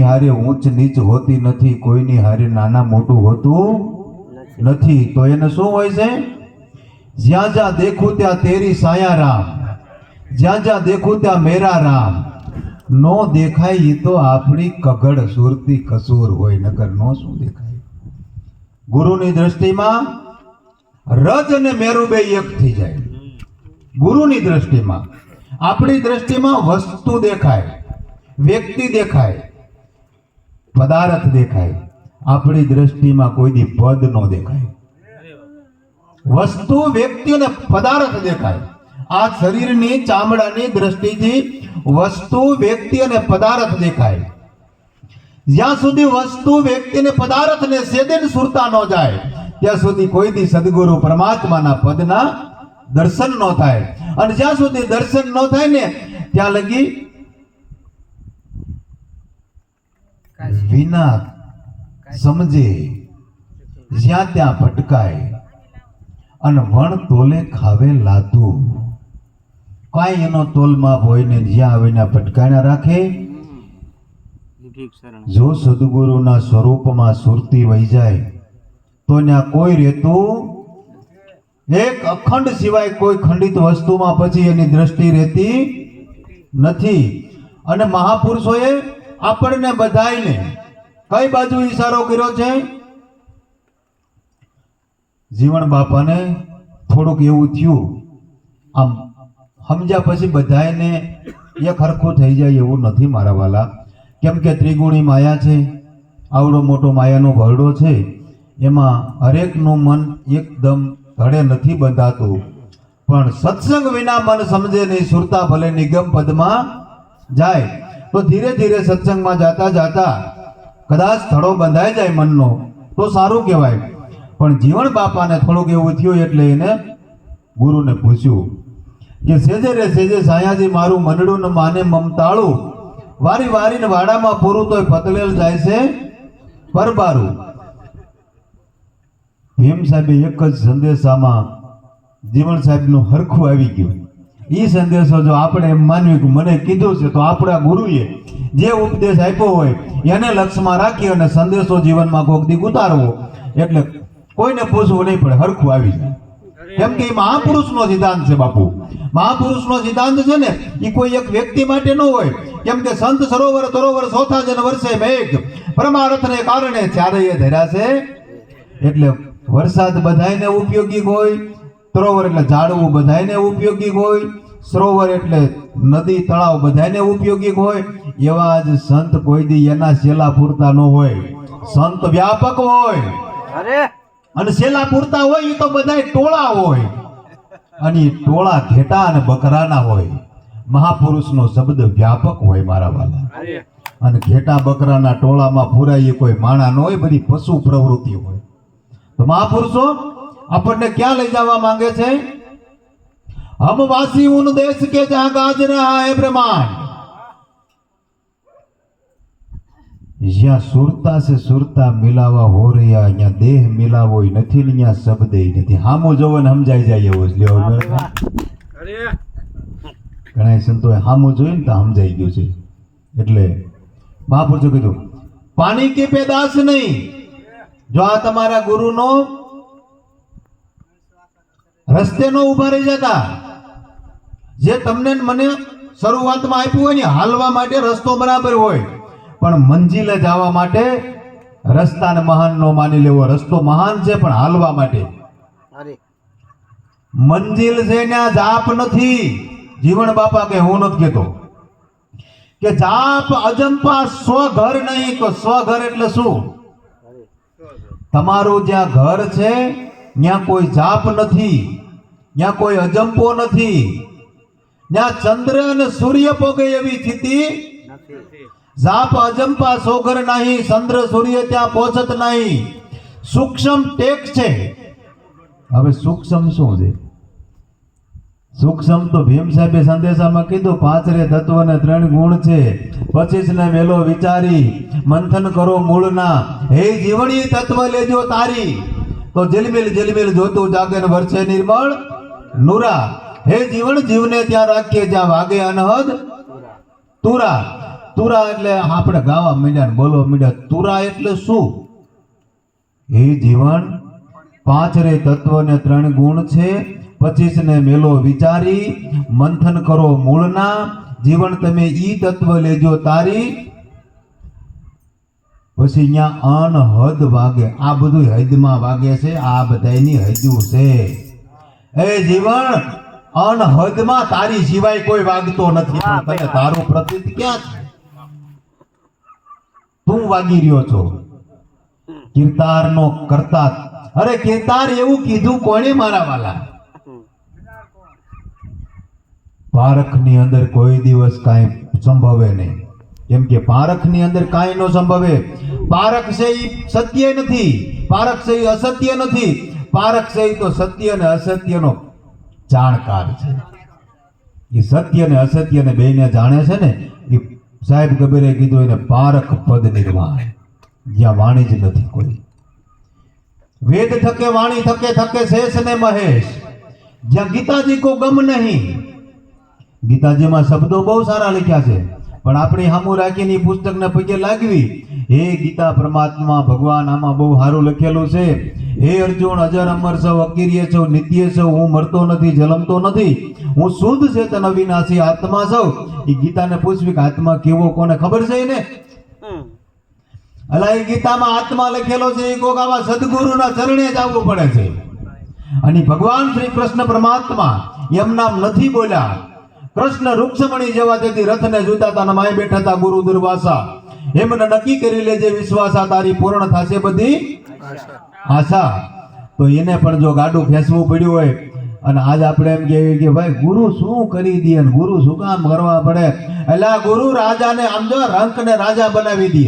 હારે ઊંચ નીચ હોતી નથી કોઈની હારે નાના મોટું હોતું નથી. તો એને શું હોય છે? જ્યાં જ્યાં દેખું ત્યાં તેરી સાયા રામ. જ્યાં જ્યાં દેખું ત્યાં મેરા રામ. નો દેખાય એ તો આપણી કગડ સુરતી કસૂર હોય નગર નો શું દેખાય? ગુરુની દ્રષ્ટિમાં રજ અને મેરુ બે એક થઈ જાય. ગુરુની દ્રષ્ટિમાં. આપણી દ્રષ્ટિમાં વસ્તુ દેખાય વ્યક્તિ દેખાય. પદાર્થ દેખાય. આપણી દ્રષ્ટિમાં કોઈ દી પદ નો દેખાય. વસ્તુ, વ્યક્તિ અને પદાર્થ દેખાય. આ શરીરની ચામડાની દ્રષ્ટિથી વસ્તુ, વ્યક્તિ અને પદાર્થ દેખાય. જ્યાં સુધી વસ્તુ, વ્યક્તિ અને પદાર્થને સેદન સુરતા ન જાય, ત્યાં સુધી કોઈ દી સદગુરુ પરમાત્માના પદના દર્શન ન થાય. અને જ્યાં સુધી દર્શન ન થાય ને, ત્યાં લગી વિના સમજે જ્યાં ત્યાં ભટકાય અને વણ તોલે ખાવે લાતું કાંઈ એનો તોલમાં હોય ને જ્યાં આવીને ભટકાણા રાખે. જો સદગુરુના સ્વરૂપમાં સુરતી વહી જાય તો ત્યાં કોઈ રહેતું એક અખંડ સિવાય કોઈ ખંડિત વસ્તુમાં પછી એની દ્રષ્ટિ રહેતી નથી. અને મહાપુરુષોએ આપણને બધાયને. કઈ બાજુ ઈશારો કર્યો છે? જીવન બાપાને થોડુંક એવું થયું. આમ સમજ્યા પછી બધાયને એક હરખું થઈ જાય એવું નથી મારા વાલા. કેમ કે ત્રિગુણી માયા છે, આવડો મોટો માયાનો ભરડો છે, એમાં હરેકનું મન એકદમ ધડે નથી બંધાતું. પણ સત્સંગ વિના મન સમજે નહીં, સુરતા ભલે નિગમ પદમાં જાય. તો ધીરે ધીરે સત્સંગમાં જાતા જાતા કદાચ સ્થળો બંધાઈ જાય મનનો, તો સારું કહેવાય. પણ જીવન બાપાને થોડુંક એવું થયું એટલે એને ગુરુને પૂછ્યું કે, સેજે રે સેજે સાયાજી, મારું મનડું ને માને મમતાળું વારી વારીને વાડામાં પૂરું તોય પતલેલ જાય છે પરબારું. ભીમ સાહેબે એક જ સંદેશામાં જીવન સાહેબનું હરખું આવી ગયું. એ સંદેશો જો આપણે એમ માનવી કે મને કીધું છે તો આપણા ગુરુએ જે ઉપદેશ આપ્યો હોય, એને લક્ષમાં રાખી અને સંદેશો જીવનમાં કોક દી ઉતારવો. એટલે કોઈને પૂછવું નહીં પડે, હરખું આવી જાય. કેમ કે એ મહાપુરુષનો સિદ્ધાંત છે બાપુ. મહાપુરુષનો સિદ્ધાંત છે ને એ કોઈ એક વ્યક્તિ માટે ન હોય. કેમ કે સંત સરોવર સરોવર સોથા જન વર્ષે મેઘ. પરમારથને કારણે એ ધર્યા છે, એટલે વરસાદ બધાને ઉપયોગી હોય સરોવર એટલે ઝાડવું બધાયને ઉપયોગી હોય સરોવર એટલે નદી તળાવ બધાયને ઉપયોગી હોય એવા જ સંત કોઈ દી એના શેલા પૂરતા ન હોય. સંત વ્યાપક હોય. અરે! અને શેલા પૂરતા હોય એ તો બધાય ટોળા હોય. અને ટોળા ઘેટા અને બકરાના હોય. મહાપુરુષનો શબ્દ વ્યાપક હોય મારા વાલા. અને ઘેટા બકરાના ટોળામાં પૂરાય કોઈ માણા ન હોય બધી પશુ પ્રવૃત્તિ હોય. તો મહાપુરુષો આપણને ક્યાં લઈ જવા માંગે છે? હમ વાસી ઉન દેશ કે જ્યાં ગાજ રહા હે બ્રહ્માંડ. જ્યાં સુરતા છે સુરતા મિલાવા હો રહ્યા અહીંયા દેહ મિલાવો નથી ને અહીંયા શબ્દ નથી. હામો જોવો ને સમજાઈ જાય એવો જ લ્યો ઘણા સંતોએ હામો જોયું ને તો સમજાઈ ગયું છે. એટલે મહાપુરુષો કીધું, પાણી કે પેદાશ નહીં? જો આ તમારા ગુરુનો રસ્તે નો ઊભા રહી જતા. જે તમને મને શરૂઆતમાં આપ્યું હોય ને હાલવા માટે રસ્તો બરાબર હોય. પણ મંજિલે જવા માટે રસ્તાને મહાન નો માની લેવો. રસ્તો મહાન છે પણ હાલવા માટે. મંજિલ છે ત્યાં જાપ નથી. જીવન બાપા કે હું નથી કેતો. કે જાપ અજંપા સ્વઘર નહીં તો સ્વઘર એટલે શું? તમારું જ્યાં ઘર છે ત્યાં કોઈ જાપ નથી. ત્યાં કોઈ અજંપો નથી. ત્યાં ચંદ્ર અને સૂર્ય પોગે એવી સ્થિતિ જાપ અજંપા સોગર નહીં ચંદ્ર સૂર્ય ત્યાં પહોંચત નહીં. સૂક્ષ્મ ટેક છે. હવે સૂક્ષ્મ શું છે? સૂક્ષ્મ તો ભીમ સાહેબે સંદેશામાં કીધું પાંચ રે તત્વ ને ત્રણ ગુણ છે. પચીસ ને મેલો વિચારી. મંથન કરો મૂળના. હે જીવણી તત્વ લેજો તારી. તો જલમિલ જલમિલ જોતું જાગે ને વર્ષે નિર્મળ નુરા, હે જીવન, જીવને ત્યાં રાખીએ જ્યાં વાગે અનહદ. તુરા તુરા એટલે આપણે ગાવા માંડ્યા ને બોલવા માંડ્યા. તુરા એટલે શું? એ જીવન પાંચ રે તત્વ ને ત્રણ ગુણ છે. પચીસ ને મેલો વિચારી. મંથન કરો મૂળના. જીવન તમે ઈ તત્વ લેજો તારી. પછી અહીંયા અનહદ વાગે. આ બધું હદમાં વાગે છે. આ બધાની હદું છે. એ જીવન અનહદમાં તારી સિવાય કોઈ વાગતો નથી. તને તારું પ્રતિત ક્યાં છે? તું વાગી રહ્યો છો. કીર્તારનો કરતા અરે કીર્તાર એવું કીધું કોણે મારા વાલા? પારખની અંદર કોઈ દિવસ કાંઈ સંભવે નહીં. કેમ કે પારખની અંદર કાંઈ ન સંભવે. પારખ છે એ સત્ય નથી. પારખ છે એ અસત્ય નથી. પારખ છે તો સત્ય અને અસત્યનો જાણકાર છે. એ સત્ય અને અસત્ય ને બેને જાણે છે ને, એ સાહેબ કબીરે કીધું એને પારખ પદ નિર્વાણ જ્યાં વાણી જ નથી કોઈ. વેદ થકે, વાણી થકે થકે શેષ ને મહેશ. જ્યાં ગીતાજી કો ગમ નહીં. ગીતાજીમાં શબ્દો બહુ સારા લખ્યા છે. પણ આપણી હામું રાખીને પુસ્તકને પગે લાગવી. હે ગીતા પરમાત્મા ભગવાન આમાં બહુ સારું લખેલું છે. હે અર્જુન અજર અમર સૌ અકીર્ય સૌ નિત્ય સૌ હું મરતો નથી જલમતો નથી. હું શુદ્ધ ચેતન અવિનાશી આત્મા સૌ. એ ગીતાને પૂછવી કે આત્મા કેવો કોને ખબર છે એને? અલા એ ગીતામાં આત્મા લખેલો છે એ કોક આવા સદગુરુના ચરણે જ આવવું પડે છે. અને ભગવાન શ્રી કૃષ્ણ પરમાત્મા એમ નામ નથી બોલ્યા. કૃષ્ણ રૂક્ષમણી જેવા તેથી રથને જોતા ને માય બેઠા હતા ગુરુ દુર્વાસા. એમને નક્કી કરી લેજે વિશ્વાસા તારી પૂર્ણ થશે બધી આશા. તો એને પણ જો ગાડું ફેંસવું પડ્યું હોય, અને આજ આપણે એમ કહેવી કે ભાઈ, ગુરુ શું કરી દે ગુરુ શું કામ કરવા પડે? એટલે ગુરુ રાજાને આમ જો રંક ને રાજા બનાવી દે.